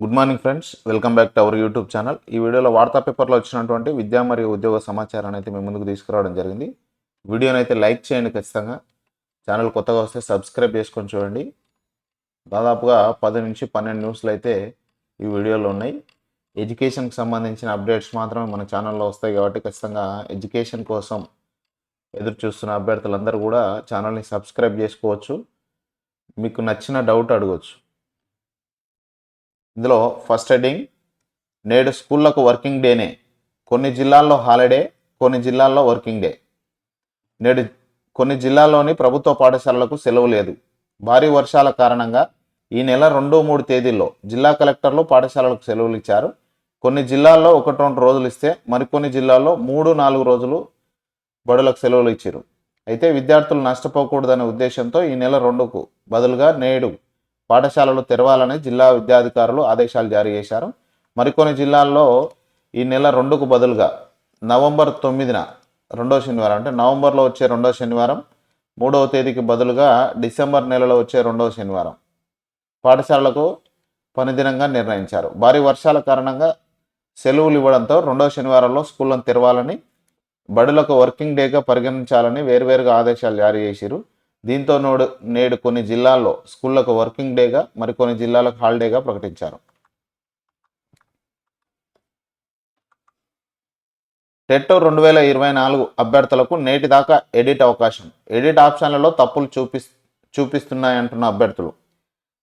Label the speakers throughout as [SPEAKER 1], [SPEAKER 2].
[SPEAKER 1] Good morning friends welcome back to our YouTube channel ఈ వీడియోలో వార్తా పేపర్లో వచ్చినటువంటి విద్యా మరియు ఉద్యోగ సమాచారాన్ని అయితే మీ ముందుకు తీసుకురావడం జరిగింది. వీడియోని అయితే లైక్ చేయండి ఖచ్చితంగా. ఛానల్ కొత్తగా వస్తే సబ్స్క్రైబ్ చేసుకొని చూడండి. దాదాపుగా పది నుంచి పన్నెండు న్యూస్లు అయితే ఈ వీడియోలో ఉన్నాయి. ఎడ్యుకేషన్కి సంబంధించిన అప్డేట్స్ మాత్రమే మన ఛానల్లో వస్తాయి కాబట్టి ఖచ్చితంగా ఎడ్యుకేషన్ కోసం ఎదురు చూస్తున్న అభ్యర్థులందరూ కూడా ఛానల్ని సబ్స్క్రైబ్ చేసుకోవచ్చు. మీకు నచ్చిన డౌట్ అడగవచ్చు ఇందులో ఫస్ట్ హెడ్డింగ్ నేడు స్కూళ్ళకు వర్కింగ్ డేనే కొన్ని జిల్లాల్లో హాలిడే కొన్ని జిల్లాల్లో వర్కింగ్ డే నేడు కొన్ని జిల్లాల్లోని ప్రభుత్వ పాఠశాలలకు సెలవు లేదు. భారీ వర్షాల కారణంగా ఈ నెల రెండు మూడు తేదీల్లో జిల్లా కలెక్టర్లు పాఠశాలలకు సెలవులు ఇచ్చారు. కొన్ని జిల్లాల్లో ఒకటి రెండు రోజులు ఇస్తే మరికొన్ని జిల్లాల్లో మూడు నాలుగు రోజులు బడులకు సెలవులు ఇచ్చారు. అయితే విద్యార్థులు నష్టపోకూడదనే ఉద్దేశంతో ఈ నెల రెండుకు బదులుగా నేడు పాఠశాలలు తెరవాలని జిల్లా విద్యాధికారులు ఆదేశాలు జారీ చేశారు. మరికొన్ని జిల్లాల్లో ఈ నెల రెండుకు బదులుగా నవంబర్ తొమ్మిదిన రెండో శనివారం అంటే నవంబర్లో వచ్చే రెండో శనివారం మూడవ తేదీకి బదులుగా డిసెంబర్ నెలలో వచ్చే రెండవ శనివారం పాఠశాలలకు పనిదినంగా నిర్ణయించారు. భారీ వర్షాల కారణంగా సెలవులు ఇవ్వడంతో రెండో శనివారంలో స్కూళ్ళను తెరవాలని బడులకు వర్కింగ్ డేగా పరిగణించాలని వేర్వేరుగా ఆదేశాలు జారీ చేశారు. దీంతో నోడు నేడు కొన్ని జిల్లాల్లో స్కూళ్ళకు వర్కింగ్ డేగా మరికొన్ని జిల్లాలకు హాలిడేగా ప్రకటించారు. టెట్ రెండు వేల ఇరవై నాలుగు అభ్యర్థులకు నేటి దాకా ఎడిట్ అవకాశం. ఎడిట్ ఆప్షన్లలో తప్పులు చూపి చూపిస్తున్నాయంటున్న అభ్యర్థులు.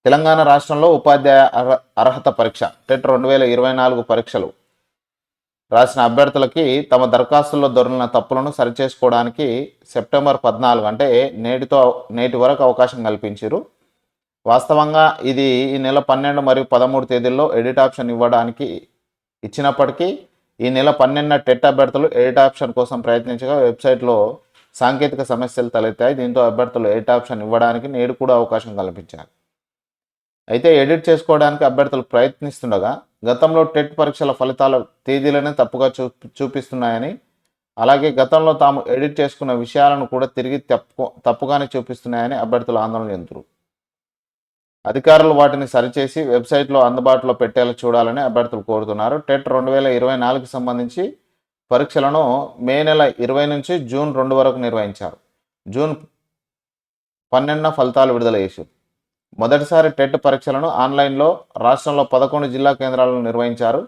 [SPEAKER 1] తెలంగాణ రాష్ట్రంలో ఉపాధ్యాయ అర్హత పరీక్ష. టెట్ రెండు వేల ఇరవై నాలుగు పరీక్షలు రాసిన అభ్యర్థులకి తమ దరఖాస్తుల్లో దొరికిన తప్పులను సరిచేసుకోవడానికి సెప్టెంబర్ పద్నాలుగు అంటే నేటితో నేటి వరకు అవకాశం కల్పించారు. వాస్తవంగా ఇది ఈ నెల పన్నెండు మరియు పదమూడు తేదీల్లో ఎడిట్ ఆప్షన్ ఇవ్వడానికి ఇచ్చినప్పటికీ ఈ నెల పన్నెండున టెట్ అభ్యర్థులు ఎడిట్ ఆప్షన్ కోసం ప్రయత్నించగా వెబ్సైట్లో సాంకేతిక సమస్యలు తలెత్తాయి. దీంతో అభ్యర్థులు ఎడిట్ ఆప్షన్ ఇవ్వడానికి నేడు కూడా అవకాశం కల్పించారు. అయితే ఎడిట్ చేసుకోవడానికి అభ్యర్థులు ప్రయత్నిస్తుండగా గతంలో టెట్ పరీక్షల ఫలితాల తేదీలనే తప్పుగా చూ చూపిస్తున్నాయని అలాగే గతంలో తాము ఎడిట్ చేసుకున్న విషయాలను కూడా తిరిగి తప్పు తప్పుగానే చూపిస్తున్నాయని అభ్యర్థులు ఆందోళన చెందుతారు. అధికారులు వాటిని సరిచేసి వెబ్సైట్లో అందుబాటులో పెట్టేలా చూడాలని అభ్యర్థులు కోరుతున్నారు. టెట్ రెండు వేల ఇరవై నాలుగుకి సంబంధించి పరీక్షలను మే నెల ఇరవై నుంచి జూన్ రెండు వరకు నిర్వహించారు. జూన్ పన్నెండున ఫలితాలు విడుదల చేశారు. మొదటిసారి టెట్ పరీక్షలను ఆన్లైన్లో రాష్ట్రంలో పదకొండు జిల్లా కేంద్రాలను నిర్వహించారు.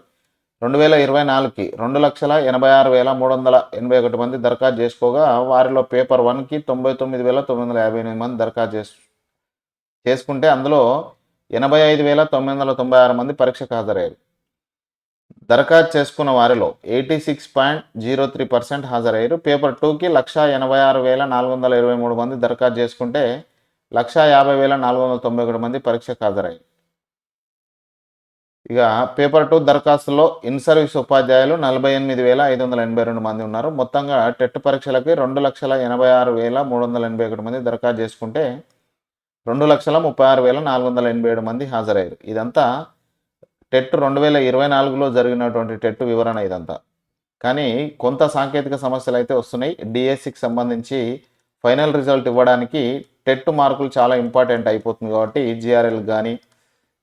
[SPEAKER 1] రెండు వేల ఇరవై నాలుగుకి రెండు లక్షల ఎనభై ఆరు వేల మూడు వందల ఎనభై ఒకటి మంది దరఖాస్తు చేసుకోగా వారిలో పేపర్ వన్కి తొంభై తొమ్మిది వేల తొమ్మిది వందల యాభై ఎనిమిది మంది దరఖాస్తు చేసు చేసుకుంటే అందులో ఎనభై ఐదు వేల తొమ్మిది వందల తొంభై ఆరు మంది పరీక్షకు హాజరయ్యారు. దరఖాస్తు చేసుకున్న వారిలో eighty six point zero three percent హాజరయ్యారు. పేపర్ టూకి లక్ష ఎనభై ఆరు వేల నాలుగు వందల ఇరవై మూడు మంది దరఖాస్తు చేసుకుంటే లక్ష యాభై వేల నాలుగు వందల తొంభై ఒకటి మంది పరీక్షకు హాజరయ్యారు ఇక పేపర్ టూ దరఖాస్తులో ఇన్ సర్వీస్ ఉపాధ్యాయులు నలభై ఎనిమిది వేల ఐదు వందల ఎనభై రెండు మంది ఉన్నారు. మొత్తంగా టెట్ పరీక్షలకి రెండు లక్షల ఎనభై ఆరు వేల మూడు వందల ఎనభై ఒకటి మంది దరఖాస్తు చేసుకుంటే రెండు లక్షల ముప్పై ఆరు వేల నాలుగు వందల ఎనభై ఏడు మంది హాజరయ్యారు. ఇదంతా టెట్ రెండు వేల ఇరవై నాలుగులో జరిగినటువంటి టెట్ వివరణ ఇదంతా. కానీ కొంత సాంకేతిక సమస్యలు అయితే వస్తున్నాయి. డిఎస్సికి సంబంధించి ఫైనల్ రిజల్ట్ ఇవ్వడానికి టెట్ మార్కులు చాలా ఇంపార్టెంట్ అయిపోతుంది కాబట్టి జిఆర్ఎల్ కానీ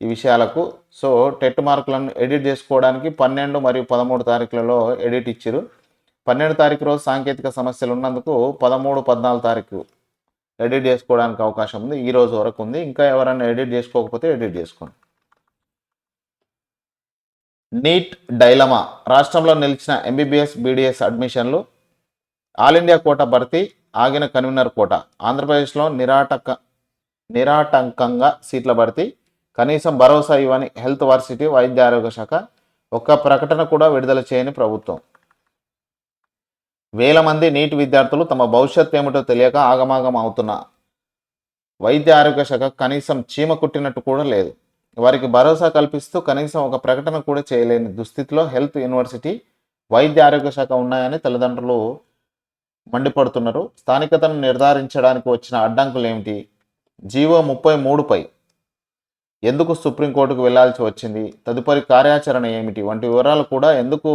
[SPEAKER 1] ఈ విషయాలకు. సో టెట్ మార్కులను ఎడిట్ చేసుకోవడానికి పన్నెండు మరియు పదమూడు తారీఖులలో ఎడిట్ ఇచ్చారు పన్నెండు తారీఖు రోజు సాంకేతిక సమస్యలు ఉన్నందుకు పదమూడు పద్నాలుగు తారీఖు ఎడిట్ చేసుకోవడానికి అవకాశం ఉంది. ఈ రోజు వరకు ఉంది. ఇంకా ఎవరైనా ఎడిట్ చేసుకోకపోతే ఎడిట్ చేసుకోండి. NEET dilemma. రాష్ట్రంలో నిలిచిన ఎంబీబీఎస్ బీడీఎస్ అడ్మిషన్లు. ఆల్ ఇండియా కోట భర్తీ. ఆగిన కన్వీనర్ కోట ఆంధ్రప్రదేశ్లో నిరాటక నిరాటంకంగా సీట్ల భర్తీ కనీసం భరోసా ఇవ్వని హెల్త్ వర్సిటీ వైద్య ఆరోగ్య శాఖ ఒక్క ప్రకటన కూడా విడుదల చేయని ప్రభుత్వం. వేల మంది నీటి విద్యార్థులు తమ భవిష్యత్ ఏమిటో తెలియక ఆగమాగం అవుతున్న వైద్య ఆరోగ్య శాఖ కనీసం చీమ కుట్టినట్టు కూడా లేదు. వారికి భరోసా కల్పిస్తూ కనీసం ఒక ప్రకటన కూడా చేయలేని దుస్థితిలో హెల్త్ యూనివర్సిటీ వైద్య ఆరోగ్య శాఖ ఉన్నాయని తల్లిదండ్రులు మండిపడుతున్నారు. స్థానికతను నిర్ధారించడానికి వచ్చిన అడ్డంకులు ఏమిటి? జీవో ముప్పై మూడుపై ఎందుకు సుప్రీంకోర్టుకు వెళ్ళాల్సి వచ్చింది? తదుపరి కార్యాచరణ ఏమిటి? వంటి వివరాలు కూడా ఎందుకు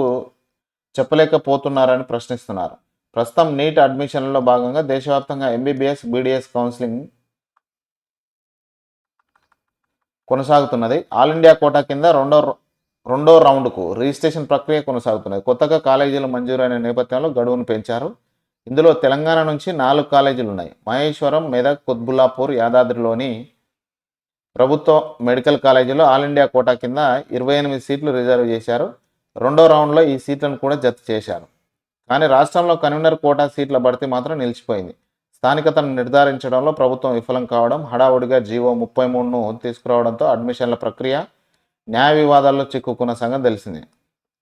[SPEAKER 1] చెప్పలేకపోతున్నారని ప్రశ్నిస్తున్నారు. ప్రస్తుతం నీట్ అడ్మిషన్లలో భాగంగా దేశవ్యాప్తంగా ఎంబీబీఎస్ బీడీఎస్ కౌన్సిలింగ్ కొనసాగుతున్నది. ఆల్ ఇండియా కోటా కింద రెండో రెండో రౌండ్కు రిజిస్ట్రేషన్ ప్రక్రియ కొనసాగుతున్నది. కొత్తగా కాలేజీలు మంజూరైన నేపథ్యంలో గడువును పెంచారు. ఇందులో తెలంగాణ నుంచి నాలుగు కాలేజీలు ఉన్నాయి. మహేశ్వరం మెదక్ కుత్బుల్లాపూర్ యాదాద్రిలోని ప్రభుత్వ మెడికల్ కాలేజీలో ఆల్ ఇండియా కోటా కింద ఇరవై ఎనిమిది సీట్లు రిజర్వ్ చేశారు. రెండో రౌండ్లో ఈ సీట్లను కూడా జత చేశారు. కానీ రాష్ట్రంలో కన్వీనర్ కోటా సీట్ల భర్తీ మాత్రం నిలిచిపోయింది. స్థానికతను నిర్ధారించడంలో ప్రభుత్వం విఫలం కావడం హడావుడిగా జీవో ముప్పై మూడును తీసుకురావడంతో అడ్మిషన్ల ప్రక్రియ న్యాయ వివాదాల్లో చిక్కుకున్న సంగతి తెలిసింది.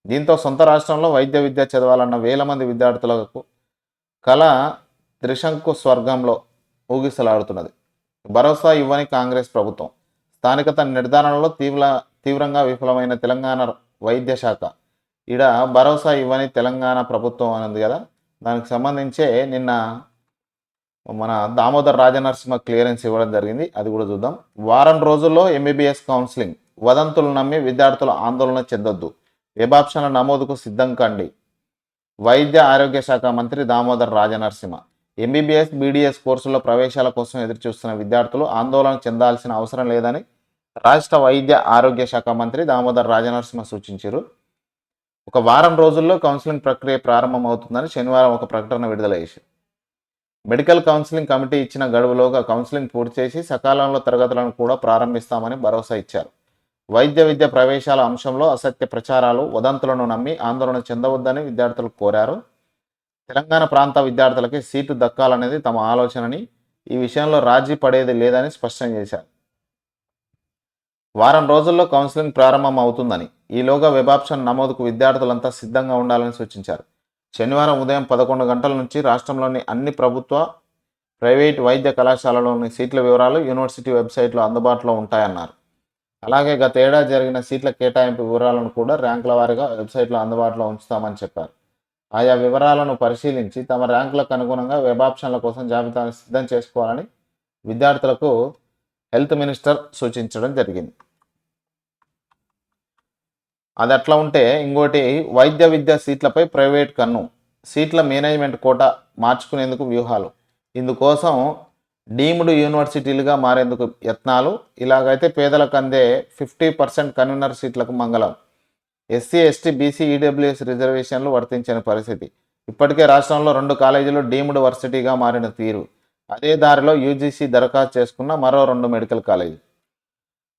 [SPEAKER 1] దీంతో సొంత రాష్ట్రంలో వైద్య విద్య చదవాలన్న వేల మంది విద్యార్థులకు కళ త్రిశంకు స్వర్గంలో ఊగిసలాడుతున్నది. భరోసా ఇవ్వని కాంగ్రెస్ ప్రభుత్వం. స్థానికత నిర్ధారణలో తీవ్ర తీవ్రంగా విఫలమైన తెలంగాణ వైద్య శాఖ. ఈడ భరోసా ఇవ్వని తెలంగాణ ప్రభుత్వం అనేది కదా? దానికి సంబంధించే నిన్న మన దామోదర్ రాజనరసింహ క్లియరెన్స్ ఇవ్వడం జరిగింది. అది కూడా చూద్దాం. వారం రోజుల్లో ఎంబీబీఎస్ కౌన్సిలింగ్. వదంతులు నమ్మి విద్యార్థులు ఆందోళన చెందొద్దు. వెబాప్షన్ల నమోదుకు సిద్ధం కండి. వైద్య ఆరోగ్య శాఖ మంత్రి దామోదర్ రాజనరసింహ. ఎంబీబీఎస్ బీడీఎస్ కోర్సుల్లో ప్రవేశాల కోసం ఎదురుచూస్తున్న విద్యార్థులు ఆందోళన చెందాల్సిన అవసరం లేదని రాష్ట్ర వైద్య ఆరోగ్య శాఖ మంత్రి దామోదర్ రాజనరసింహ సూచించారు. ఒక వారం రోజుల్లో కౌన్సిలింగ్ ప్రక్రియ ప్రారంభమవుతుందని శనివారం ఒక ప్రకటన విడుదల చేశారు. మెడికల్ కౌన్సిలింగ్ కమిటీ ఇచ్చిన గడువులోగా కౌన్సిలింగ్ పూర్తి చేసి సకాలంలో తరగతులను కూడా ప్రారంభిస్తామని భరోసా ఇచ్చారు. వైద్య విద్య ప్రవేశాల అంశంలో అసత్య ప్రచారాలు వదంతులను నమ్మి ఆందోళన చెందవద్దని విద్యార్థులు కోరారు. తెలంగాణ ప్రాంత విద్యార్థులకి సీటు దక్కాలనేది తమ ఆలోచనని ఈ విషయంలో రాజీ పడేది లేదని స్పష్టం చేశారు. వారం రోజుల్లో కౌన్సిలింగ్ ప్రారంభం అవుతుందని ఈలోగా వెబ్ ఆప్షన్ నమోదుకు విద్యార్థులంతా సిద్ధంగా ఉండాలని సూచించారు. శనివారం ఉదయం పదకొండు గంటల నుంచి రాష్ట్రంలోని అన్ని ప్రభుత్వ ప్రైవేట్ వైద్య కళాశాలలోని సీట్ల వివరాలు యూనివర్సిటీ వెబ్సైట్లో అందుబాటులో ఉంటాయన్నారు. అలాగే గత ఏడాది జరిగిన సీట్ల కేటాయింపు వివరాలను కూడా ర్యాంకుల వారీగా వెబ్సైట్లో అందుబాటులో ఉంచుతామని చెప్పారు. ఆయా వివరాలను పరిశీలించి తమ ర్యాంకులకు అనుగుణంగా వెబ్ ఆప్షన్ల కోసం జాబితాను సిద్ధం చేసుకోవాలని విద్యార్థులకు హెల్త్ మినిస్టర్ సూచించడం జరిగింది. అది అట్లా ఉంటే ఇంకోటి వైద్య విద్య సీట్లపై ప్రైవేట్ కన్ను సీట్ల మేనేజ్మెంట్ కోట మార్చుకునేందుకు వ్యూహాలు. ఇందుకోసం డీమ్డ్ యూనివర్సిటీలుగా మారేందుకు యత్నాలు. ఇలాగైతే పేదలకు అందే ఫిఫ్టీ పర్సెంట్ కన్వీనర్ సీట్లకు మంగళం. ఎస్సీ ఎస్టీ బీసీ ఈడబ్ల్యూఎస్ రిజర్వేషన్లు వర్తించని పరిస్థితి. ఇప్పటికే రాష్ట్రంలో రెండు కాలేజీలు డీమ్డ్ వర్సిటీగా మారిన తీరు. అదే దారిలో యూజీసీ దరఖాస్తు చేసుకున్న మరో రెండు మెడికల్ కాలేజీ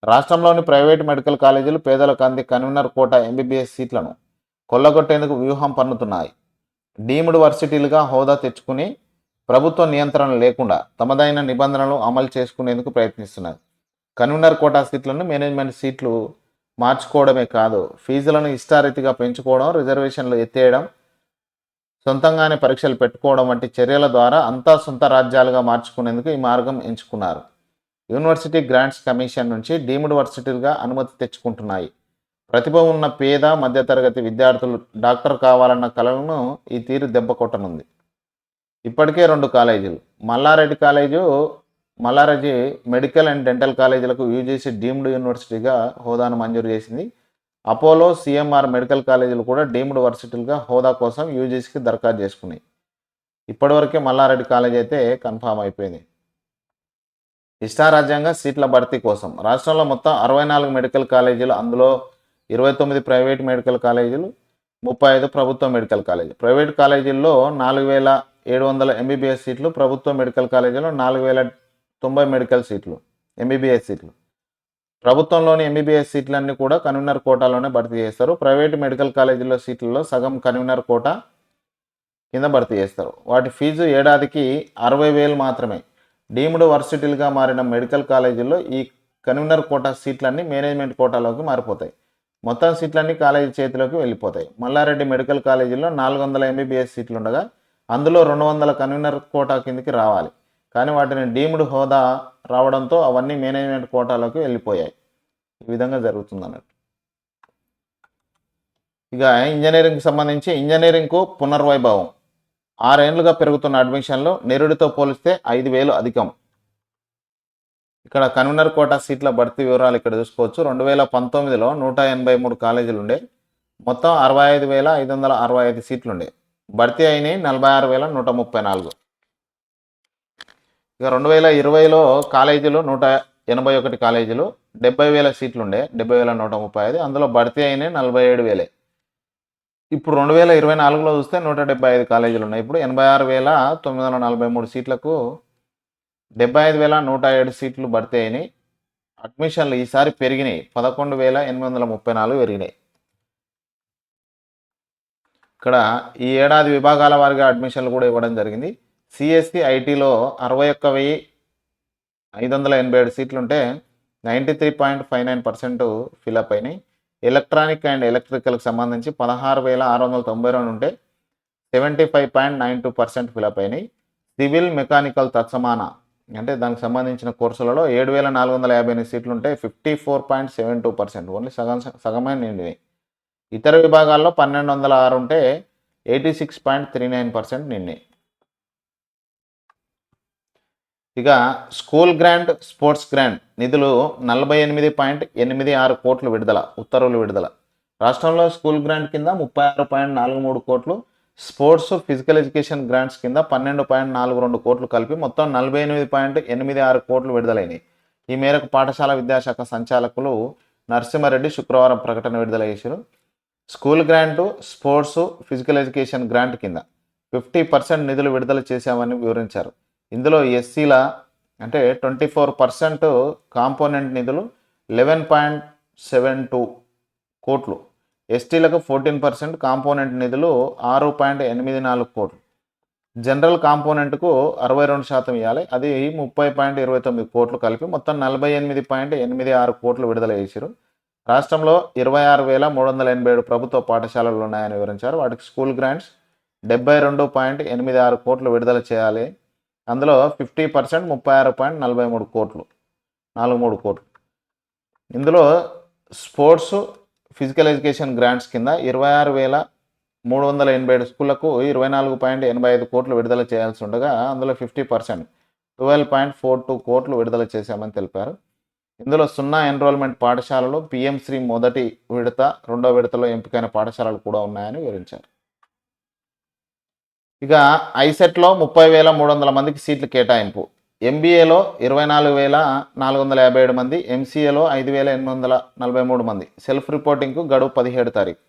[SPEAKER 1] రాష్ట్రంలోని ప్రైవేట్ మెడికల్ కాలేజీలు పేదలకు అంది కన్వీనర్ కోట ఎంబీబీఎస్ సీట్లను కొల్లగొట్టేందుకు వ్యూహం పన్నుతున్నాయి. డీమ్డ్ వర్సిటీలుగా హోదా తెచ్చుకుని ప్రభుత్వ నియంత్రణ లేకుండా తమదైన నిబంధనలు అమలు చేసుకునేందుకు ప్రయత్నిస్తున్నారు. కన్వీనర్ కోటా సీట్లను మేనేజ్మెంట్ సీట్లు మార్చుకోవడమే కాదు ఫీజులను ఇష్టారీతిగా పెంచుకోవడం రిజర్వేషన్లు ఎత్తేయడం సొంతంగానే పరీక్షలు పెట్టుకోవడం వంటి చర్యల ద్వారా అంతా సొంత రాజ్యాలుగా మార్చుకునేందుకు ఈ మార్గం ఎంచుకున్నారు. యూనివర్సిటీ గ్రాంట్స్ కమిషన్ నుంచి డీమ్డ్ వర్సిటీలుగా అనుమతి తెచ్చుకుంటున్నాయి. ప్రతిభ ఉన్న పేద మధ్యతరగతి విద్యార్థులు డాక్టర్ కావాలన్న కళలను ఈ తీరు దెబ్బ కొట్టనుంది ఇప్పటికే రెండు కాలేజీలు. Malla Reddy college Malla Reddy medical and dental కాలేజీలకు యూజీసీ డీమ్డ్ యూనివర్సిటీగా హోదాను మంజూరు చేసింది. అపోలో సిఎంఆర్ మెడికల్ కాలేజీలు కూడా డీమ్డ్ వర్సిటీలుగా హోదా కోసం యూజీసీకి దరఖాస్తు చేసుకున్నాయి. ఇప్పటివరకే మల్లారెడ్డి కాలేజ్ అయితే కన్ఫామ్ అయిపోయింది. ఇష్టారాజ్యంగా సీట్ల భర్తీ కోసం. రాష్ట్రంలో మొత్తం అరవై నాలుగు మెడికల్ కాలేజీలు అందులో ఇరవై తొమ్మిది ప్రైవేట్ మెడికల్ కాలేజీలు ముప్పై ఐదు ప్రభుత్వ మెడికల్ కాలేజీ ప్రైవేట్ కాలేజీల్లో నాలుగు వేల ఏడు వందల ఎంబీబీఎస్ సీట్లు ప్రభుత్వ మెడికల్ కాలేజీలో నాలుగు వేల తొంభై మెడికల్ సీట్లు ఎంబీబీఎస్ సీట్లు. ప్రభుత్వంలోని ఎంబీబీఎస్ సీట్లన్నీ కూడా కన్వీనర్ కోటాలోనే భర్తీ చేస్తారు. ప్రైవేట్ మెడికల్ కాలేజీలో సీట్లలో సగం కన్వీనర్ కోటా కింద భర్తీ చేస్తారు. వాటి ఫీజు ఏడాదికి అరవై వేలు మాత్రమే. డీమ్డ్ వర్సిటీలుగా మారిన మెడికల్ కాలేజీల్లో ఈ కన్వీనర్ కోటా సీట్లన్నీ మేనేజ్మెంట్ కోటాలోకి మారిపోతాయి. మొత్తం సీట్లన్నీ కాలేజీ చేతిలోకి వెళ్ళిపోతాయి. మల్లారెడ్డి మెడికల్ కాలేజీలో నాలుగు వందల ఎంబీబీఎస్ సీట్లు ఉండగా అందులో రెండు వందల కన్వీనర్ కోటా కిందకి రావాలి. కానీ వాటిని డీమ్డ్ హోదా రావడంతో అవన్నీ మేనేజ్మెంట్ కోటాలోకి వెళ్ళిపోయాయి. ఈ విధంగా జరుగుతుంది అన్నట్టు ఇక ఇంజనీరింగ్కి సంబంధించి ఇంజనీరింగ్కు పునర్వైభవం. ఆరేండ్లుగా పెరుగుతున్న అడ్మిషన్లు నిరుడితో పోలిస్తే ఐదు వేలు అధికం. ఇక్కడ కన్వీనర్ కోటా సీట్ల భర్తీ వివరాలు ఇక్కడ చూసుకోవచ్చు. రెండు వేల పంతొమ్మిదిలో నూట ఎనభై మూడు కాలేజీలు ఉండే మొత్తం అరవై ఐదు వేల ఐదు వందల అరవై ఐదు సీట్లు ఉండే భర్తీ అయినాయి నలభై ఆరు వేల నూట ముప్పై నాలుగు. ఇక రెండు వేల ఇరవైలో కాలేజీలు నూట ఎనభై ఒకటి కాలేజీలు డెబ్బై వేల సీట్లు ఉండే డెబ్బై వేల నూట ముప్పై ఐదు అందులో భర్తీ అయినాయి నలభై ఏడు వేలే. ఇప్పుడు రెండు వేల ఇరవై నాలుగులో చూస్తే నూట డెబ్బై ఐదు కాలేజీలు ఉన్నాయి ఇప్పుడు ఎనభై ఆరు వేల తొమ్మిది వందల నలభై మూడు సీట్లకు డెబ్బై ఐదు వేల నూట ఏడు సీట్లు భర్తీ అయినాయి. అడ్మిషన్లు ఈసారి పెరిగినాయి. పదకొండు వేల ఎనిమిది వందల ముప్పై నాలుగు పెరిగినాయి. ఇక్కడ ఈ ఏడాది విభాగాల వారిగా అడ్మిషన్లు కూడా ఇవ్వడం జరిగింది. సిఎస్సి ఐటీలో అరవై ఒక్క వెయ్యి ఐదు వందల ఎనభై ఏడు సీట్లు ఉంటే ninety three point five nine percent fill up అయినాయి. ఎలక్ట్రానిక్ అండ్ ఎలక్ట్రికల్కి సంబంధించి పదహారు వేల ఆరు వందల తొంభై రెండు ఉంటే seventy five point nine two percent fill up అయినాయి. సివిల్ మెకానికల్ తత్సమాన అంటే దానికి సంబంధించిన కోర్సులలో ఏడు వేల నాలుగు వందల యాభై ఎనిమిది సీట్లు ఉంటే fifty four point seven two percent only సగం సగమే నిండినాయి ఇతర విభాగాల్లో పన్నెండు వందల ఆరు ఉంటే eighty six point three nine percent నిన్నే. ఇక స్కూల్ గ్రాంట్ స్పోర్ట్స్ గ్రాంట్ నిధులు నలభై ఎనిమిది పాయింట్ ఎనిమిది ఆరు కోట్లు విడుదల ఉత్తర్వులు విడుదల. రాష్ట్రంలో స్కూల్ గ్రాంట్ కింద ముప్పై ఆరు పాయింట్ నాలుగు మూడు కోట్లు స్పోర్ట్స్ ఫిజికల్ ఎడ్యుకేషన్ గ్రాంట్స్ కింద పన్నెండు పాయింట్ నాలుగు రెండు కోట్లు కలిపి మొత్తం నలభై ఎనిమిది పాయింట్ ఎనిమిది ఆరు కోట్లు విడుదలైనవి ఈ మేరకు పాఠశాల విద్యాశాఖ సంచాలకులు నరసింహారెడ్డి శుక్రవారం ప్రకటన విడుదల చేశారు school grant sports physical education grant కింద ఫిఫ్టీ పర్సెంట్ నిధులు విడుదల చేశామని వివరించారు. ఇందులో ఎస్సీల అంటే ట్వంటీ ఫోర్ పర్సెంట్ కాంపోనెంట్ నిధులు లెవెన్ పాయింట్ సెవెన్ టూ కోట్లు. ఎస్టీలకు ఫోర్టీన్ పర్సెంట్ కాంపోనెంట్ నిధులు ఆరు పాయింట్ ఎనిమిది నాలుగు కోట్లు. జనరల్ కాంపోనెంట్కు అరవై రెండు శాతం ఇవ్వాలి. అది ముప్పై పాయింట్ ఇరవై తొమ్మిది కోట్లు కలిపి మొత్తం నలభై ఎనిమిది పాయింట్ ఎనిమిది ఆరు కోట్లు విడుదల చేశారు రాష్ట్రంలో ఇరవై ఆరు వేల మూడు వందల ఎనభై ఏడు ప్రభుత్వ పాఠశాలలు ఉన్నాయని వివరించారు. వాటికి స్కూల్ గ్రాంట్స్ డెబ్బై రెండు పాయింట్ ఎనిమిది ఆరు కోట్లు విడుదల చేయాలి. అందులో ఫిఫ్టీ పర్సెంట్ ముప్పై ఆరు పాయింట్ నలభై మూడు కోట్లు నాలుగు మూడు కోట్లు. ఇందులో స్పోర్ట్స్ ఫిజికల్ ఎడ్యుకేషన్ గ్రాంట్స్ కింద ఇరవై ఆరు వేల మూడు వందల ఎనభై ఏడు స్కూళ్ళకు ఇరవై నాలుగు పాయింట్ ఎనభై ఐదు కోట్లు విడుదల చేయాల్సి ఉండగా అందులో fifty percent twelve point four two కోట్లు విడుదల చేశామని తెలిపారు. ఇందులో సున్నా ఎన్రోల్మెంట్ పాఠశాలలు పిఎం శ్రీ మొదటి విడత రెండో విడతలో ఎంపికైన పాఠశాలలు కూడా ఉన్నాయని వివరించారు. ఇక ఐసెట్లో ముప్పై వేల మూడు వందల మందికి సీట్లు కేటాయింపు. ఎంబీఏలో ఇరవై నాలుగు వేల నాలుగు వందల యాభై ఏడు మంది ఎంసీఏలో ఐదు వేల ఎనిమిది వందల నలభై మూడు మంది. సెల్ఫ్ రిపోర్టింగ్కు గడువు పదిహేడు తారీఖు.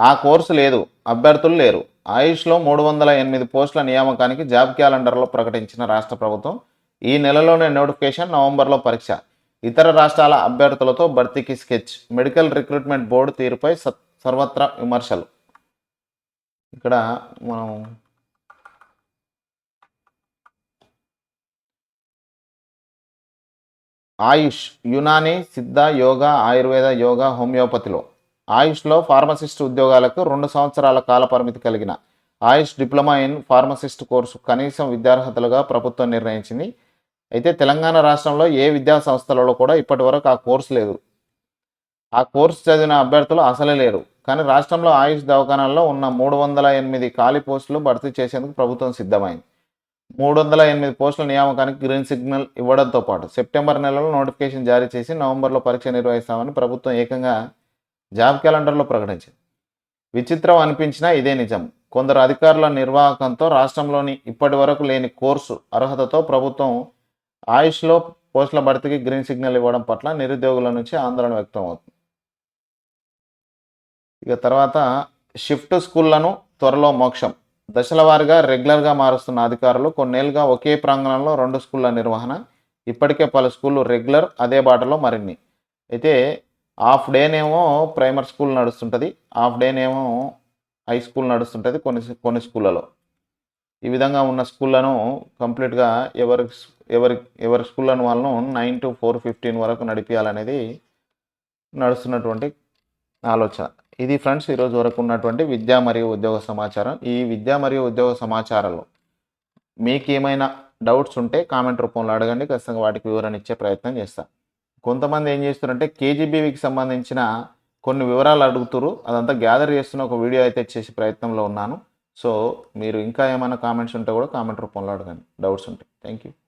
[SPEAKER 1] ఆ కోర్సు లేదు అభ్యర్థులు లేరు. ఆయుష్లో మూడు వందల ఎనిమిది పోస్టుల నియామకానికి జాబ్ క్యాలెండర్లో ప్రకటించిన రాష్ట్ర ప్రభుత్వం ఈ నెలలోనే నోటిఫికేషన్ నవంబర్లో పరీక్ష. ఇతర రాష్ట్రాల అభ్యర్థులతో భర్తీకి స్కెచ్ మెడికల్ రిక్రూట్మెంట్ బోర్డు తీరుపై స- సర్వత్రా విమర్శలు. ఇక్కడ మనం ఆయుష్ యునాని సిద్ధ యోగా ఆయుర్వేద యోగా హోమియోపతిలో ఆయుష్లో ఫార్మసిస్ట్ ఉద్యోగాలకు రెండు సంవత్సరాల కాల పరిమితి కలిగిన AYUSH diploma in pharmacist course కనీసం విద్యార్హతలుగా ప్రభుత్వం నిర్ణయించింది. అయితే తెలంగాణ రాష్ట్రంలో ఏ విద్యా సంస్థలలో కూడా ఇప్పటి వరకు ఆ కోర్సు లేదు. ఆ కోర్సు చదివిన అభ్యర్థులు అసలే లేరు. కానీ రాష్ట్రంలో ఆయుష్ దవాఖానాల్లో ఉన్న మూడు వందల ఎనిమిది ఖాళీ పోస్టులు భర్తీ చేసేందుకు ప్రభుత్వం సిద్ధమైంది. మూడు వందల ఎనిమిది పోస్టుల నియామకానికి గ్రీన్ సిగ్నల్ ఇవ్వడంతో పాటు సెప్టెంబర్ నెలలో నోటిఫికేషన్ జారీ చేసి నవంబర్లో పరీక్ష నిర్వహిస్తామని ప్రభుత్వం ఏకంగా జాబ్ క్యాలెండర్లో ప్రకటించింది. విచిత్రం అనిపించినా ఇదే నిజం. కొందరు అధికారుల నిర్వాహకంతో రాష్ట్రంలోని ఇప్పటి వరకు లేని కోర్సు అర్హతతో ప్రభుత్వం ఆయుష్లో పోస్టుల భర్తీకి గ్రీన్ సిగ్నల్ ఇవ్వడం పట్ల నిరుద్యోగుల నుంచి ఆందోళన వ్యక్తం అవుతుంది ఇక తర్వాత షిఫ్ట్ స్కూళ్ళను త్వరలో మోక్షం. దశల వారీగా రెగ్యులర్గా మారుస్తున్న అధికారులు కొన్నేళ్ళుగా ఒకే ప్రాంగణంలో రెండు స్కూళ్ళ నిర్వహణ ఇప్పటికే పలు స్కూళ్ళు రెగ్యులర్ అదే బాటలో మరిన్ని. అయితే హాఫ్ డేనేమో ప్రైమరీ స్కూల్ నడుస్తుంటుంది హాఫ్ డేనేమో హై స్కూల్ నడుస్తుంటుంది కొన్ని కొన్ని స్కూళ్ళలో. ఈ విధంగా ఉన్న స్కూళ్ళను కంప్లీట్గా ఎవరి ఎవరి ఎవరి స్కూళ్ళను వాళ్ళను నైన్ టు ఫోర్ ఫిఫ్టీన్ వరకు నడిపించాలనేది నడుస్తున్నటువంటి ఆలోచన. ఇది ఫ్రెండ్స్ ఈరోజు వరకు ఉన్నటువంటి విద్యా మరియు ఉద్యోగ సమాచారం. ఈ విద్యా మరియు ఉద్యోగ సమాచారాలు మీకు ఏమైనా డౌట్స్ ఉంటే కామెంట్ రూపంలో అడగండి. ఖచ్చితంగా వాటికి వివరణ ఇచ్చే ప్రయత్నం చేస్తాను కొంతమంది ఏం చేస్తున్నారంటే కేజీబీవీకి సంబంధించిన కొన్ని వివరాలు అడుగుతురు అదంతా గ్యాదర్ చేస్తున్న ఒక వీడియో అయితే చేసే ప్రయత్నంలో ఉన్నాను. సో మీరు ఇంకా ఏమైనా కామెంట్స్ ఉంటే కూడా కామెంట్ రూపంలో అడగండి. డౌట్స్ ఉంటాయి థ్యాంక్ యూ